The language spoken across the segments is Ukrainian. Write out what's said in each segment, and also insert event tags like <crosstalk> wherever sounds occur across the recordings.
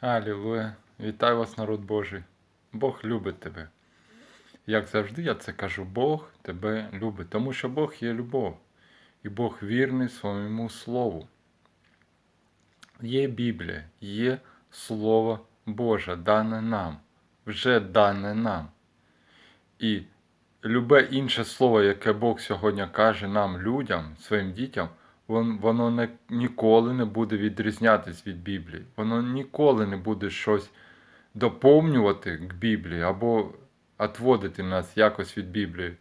Алілуя! Вітаю вас, народ Божий! Бог любить тебе. Як завжди, я це кажу, Бог тебе любить, тому що Бог є любов, і Бог вірний своєму Слову. Є Біблія, є Слово Боже, дане нам, вже дане нам. І любе інше слово, яке Бог сьогодні каже нам, людям, своїм дітям, воно не, ніколи не буде відрізнятись від Біблії. Воно ніколи не буде щось доповнювати к Біблії або відводити нас якось від Біблії.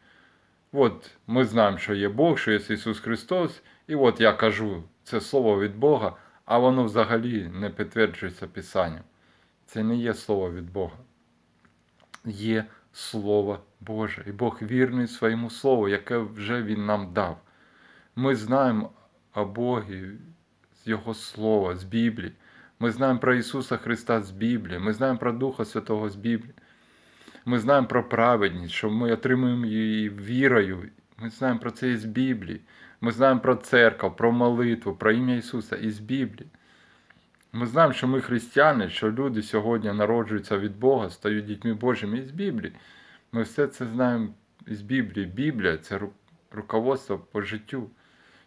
От ми знаємо, що є Бог, що є Ісус Христос, і от я кажу це слово від Бога, а воно взагалі не підтверджується Писанням. Це не є слово від Бога. Є Слово Боже, і Бог вірний своєму Слову, яке вже Він нам дав. Ми знаємо о Богі з Його Слова, з Біблії. Ми знаємо про Ісуса Христа з Біблії, ми знаємо про Духа Святого з Біблії. Ми знаємо про праведність, що ми отримуємо її вірою. Ми знаємо про це із Біблії. Ми знаємо про церкву, про молитву, про ім'я Ісуса із Біблії. Ми знаємо, що ми християни, що люди сьогодні народжуються від Бога, стають дітьми Божими із Біблії. Ми все це знаємо із Біблії. Біблія це руководство по життю.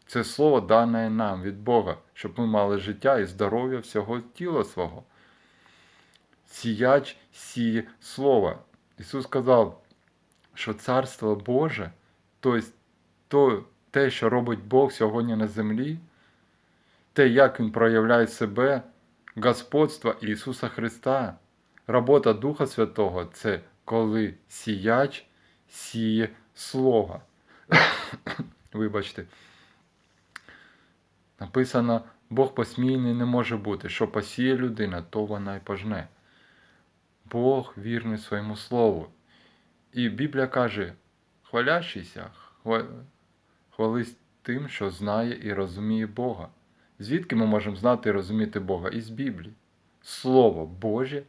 Це слово дане нам від Бога, щоб ми мали життя і здоров'я всього тіла свого. Сіяч сіє слово. Ісус сказав, що Царство Боже, тобто те, що робить Бог сьогодні на землі, те, як Він проявляє себе, господство Ісуса Христа, робота Духа Святого це коли сіяч сіє Слово. <coughs> Вибачте. Написано, Бог посмійний не може бути. Що посіє людина, то вона й пожне. Бог вірний своєму слову. І Біблія каже: хвалящийся, хвались тим, що знає і розуміє Бога. Звідки ми можемо знати і розуміти Бога? Із Біблії. Слово Боже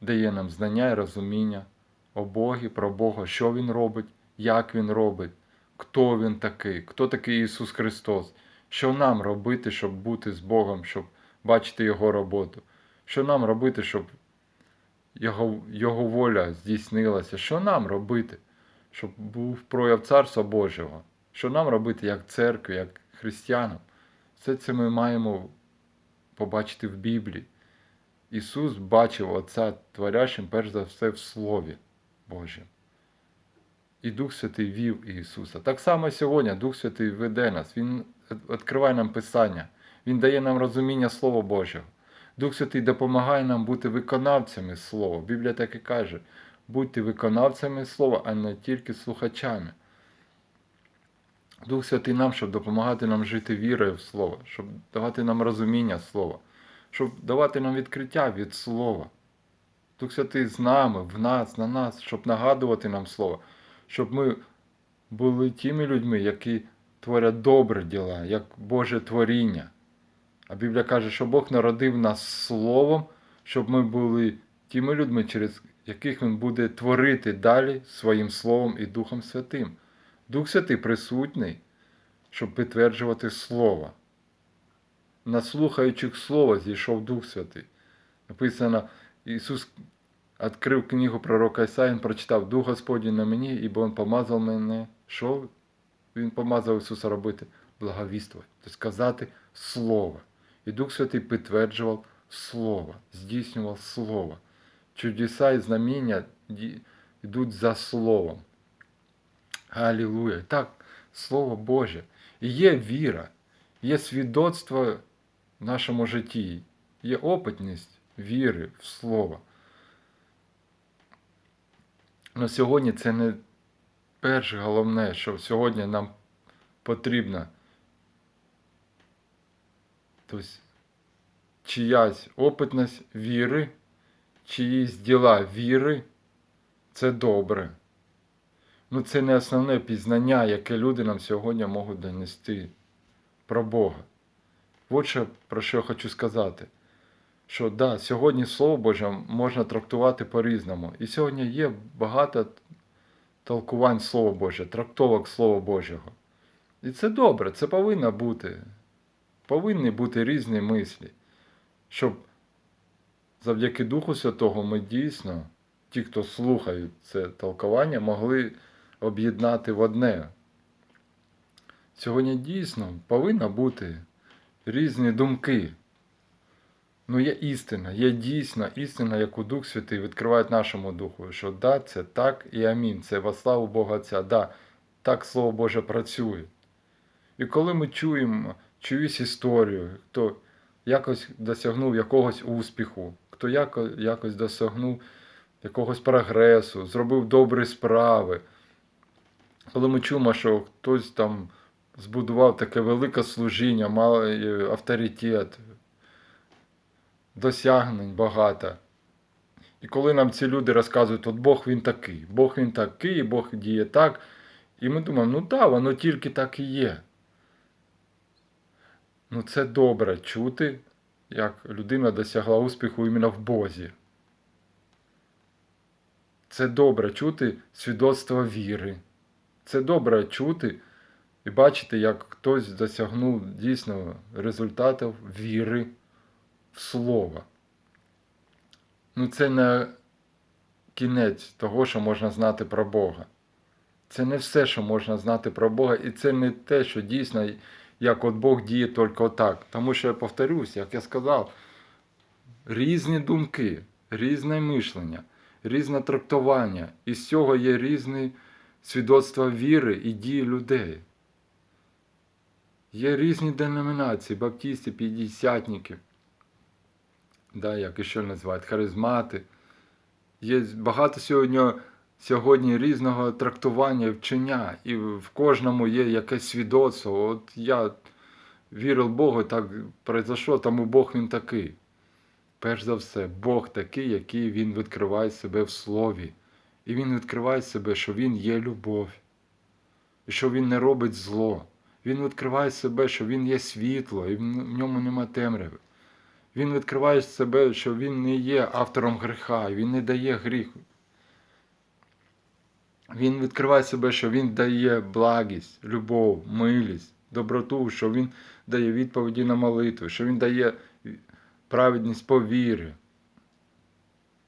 дає нам знання і розуміння о Богі, про Бога, що Він робить, як Він робить, хто Він такий, хто такий Ісус Христос, що нам робити, щоб бути з Богом, щоб бачити Його роботу, що нам робити, щоб Його, Його воля здійснилася, що нам робити, щоб був прояв Царства Божого, що нам робити як церкві, як християнам. Все це ми маємо побачити в Біблії. Ісус бачив Отця творящим перш за все в Слові Божому. І Дух Святий вів Ісуса. Так само сьогодні Дух Святий веде нас, Він відкриває нам Писання, Він дає нам розуміння Слова Божого. Дух Святий допомагає нам бути виконавцями Слова. Біблія так і каже: будьте виконавцями Слова, а не тільки слухачами. Дух Святий нам, щоб допомагати нам жити вірою в Слово, щоб давати нам розуміння Слова, щоб давати нам відкриття від Слова. Дух Святий з нами, в нас, на нас, щоб нагадувати нам Слово, щоб ми були тими людьми, які творять добрі діла, як Боже творіння. А Біблія каже, що Бог народив нас Словом, щоб ми були тими людьми, через яких Він буде творити далі своїм Словом і Духом Святим. Дух Святий присутній, щоб підтверджувати Слово. На слухаючих Слова зійшов Дух Святий. Написано, Ісус відкрив книгу пророка Ісаї, він прочитав Дух Господній на мені, ібо Він помазав мене. Що Він помазав Ісуса робити? Благовіствувати, тобто сказати Слово. І Дух Святий підтверджував Слово, здійснював Слово. Чудеса і знаміння йдуть за Словом. Алілуя. Так, Слово Боже. І є віра, є свідоцтво в нашому житті, є опитність віри в Слово. Але сьогодні це не перше головне, що сьогодні нам потрібно. Тобто, чиясь опитність віри, чиїсь діла віри це добре. Ну, це не основне пізнання, яке люди нам сьогодні можуть донести про Бога. От що, про що я хочу сказати. Що да, сьогодні Слово Боже можна трактувати по-різному. І сьогодні є багато толкувань Слова Боже, трактовок Слова Божого. І це добре, це повинно бути. Повинні бути різні мислі, щоб завдяки Духу Святого ми дійсно, ті, хто слухають це толкування, могли об'єднати в одне. Сьогодні дійсно повинні бути різні думки. Ну, є істина, є дійсна істина, яку Дух Святий відкриває нашому духу, що да, це так і амінь. Це во славу Бога Отця. Да, так Слово Боже працює. І коли ми чуємо чиюсь історію, хто якось досягнув якогось успіху, хто якось досягнув якогось прогресу, зробив добрі справи, коли ми чуємо, що хтось там збудував таке велике служіння, має авторитет, досягнень багато. І коли нам ці люди розказують, от Бог він такий, Бог він такий, Бог діє так. І ми думаємо, ну так, воно тільки так і є. Ну це добре чути, як людина досягла успіху іменно в Бозі. Це добре чути свідоцтво віри. Це добре чути і бачити, як хтось досягнув дійсно результатів віри в Слово. Ну, це не кінець того, що можна знати про Бога. Це не все, що можна знати про Бога, і це не те, що дійсно, як от Бог діє тільки отак. Тому що я повторюсь, як я сказав, різні думки, різне мишлення, різне трактування, і з цього є різні свідоцтва віри і дії людей. Є різні деномінації, баптисти, п'ятдесятники, да, як ще називають, харизмати. Є багато сьогодні, сьогодні різного трактування і вчення, і в кожному є якесь свідоцтво. От я вірив Богу, так произошло, тому Бог він такий. Перш за все, Бог такий, який Він відкриває себе в Слові. І Він відкриває себе, що Він є любов, і що Він не робить зло. Він відкриває себе, що Він є світло, і в ньому нема темряви. Він відкриває себе, що він не є автором гріха, він не дає гріх. Він відкриває себе, що він дає благість, любов, милість, доброту, що він дає відповіді на молитву, що він дає праведність по вірі.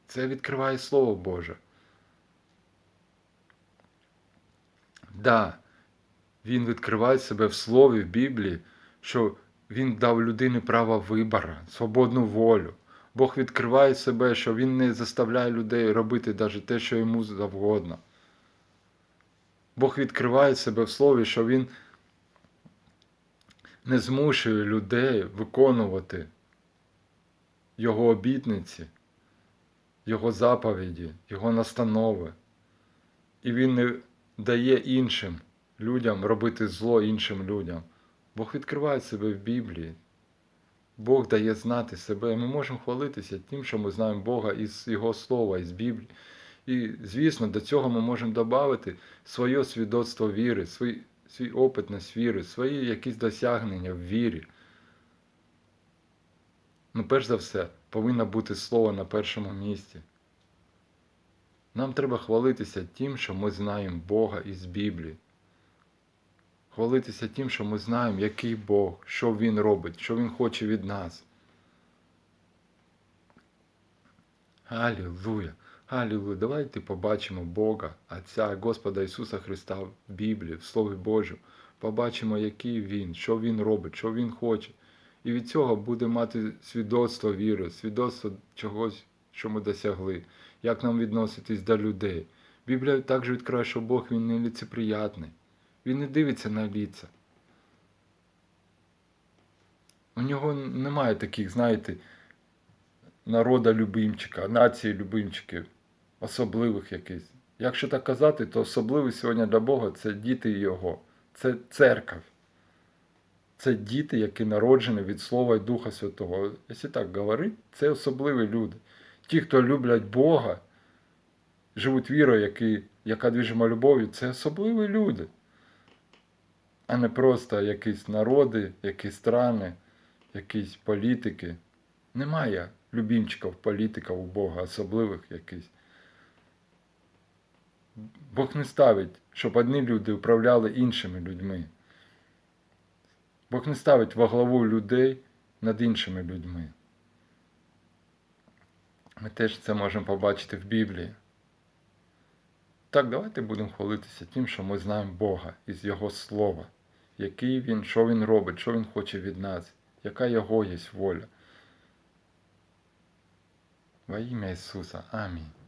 Це відкриває Слово Боже. Да, він відкриває себе в Слові, в Біблії, що він дав людині право вибору, свободну волю. Бог відкриває себе, що Він не заставляє людей робити навіть те, що йому завгодно. Бог відкриває себе в слові, що Він не змушує людей виконувати Його обітниці, Його заповіді, Його настанови. І Він не дає іншим людям робити зло іншим людям. Бог відкриває себе в Біблії. Бог дає знати себе. Ми можемо хвалитися тим, що ми знаємо Бога із Його Слова, із Біблії. І, звісно, до цього ми можемо додати своє свідоцтво віри, свій, свій опитність віри, свої якісь досягнення в вірі. Ну, перш за все, повинно бути слово на першому місці. Нам треба хвалитися тим, що ми знаємо Бога із Біблії. Хвалитися тим, що ми знаємо, який Бог, що Він робить, що Він хоче від нас. Алілуя! Алілуя! Давайте побачимо Бога, Отця, Господа Ісуса Христа в Біблії, в Слові Божому. Побачимо, який Він, що Він робить, що Він хоче. І від цього буде мати свідоцтво віри, свідоцтво чогось, що ми досягли, як нам відноситись до людей. Біблія також відкриває, що Бог він не ліцеприятний. Він не дивиться на ліца. У нього немає таких, знаєте, народа любимчика, нації любимчиків, особливих якихось. Якщо так казати, то особливий сьогодні для Бога це діти Його, це церква. Це діти, які народжені від Слова і Духа Святого. Якщо так говорити, це особливі люди. Ті, хто люблять Бога, живуть вірою, яка двіжима любов'ю, це особливі люди а не просто якісь народи, якісь страни, якісь політики. Немає любімчиків, політиків у Бога, особливих якихось. Бог не ставить, щоб одні люди управляли іншими людьми. Бог не ставить во главу людей над іншими людьми. Ми теж це можемо побачити в Біблії. Так, давайте будемо хвалитися тим, що ми знаємо Бога із Його Слова, який Він, що Він робить, що Він хоче від нас, яка Його є воля. Во ім'я Ісуса. Амінь.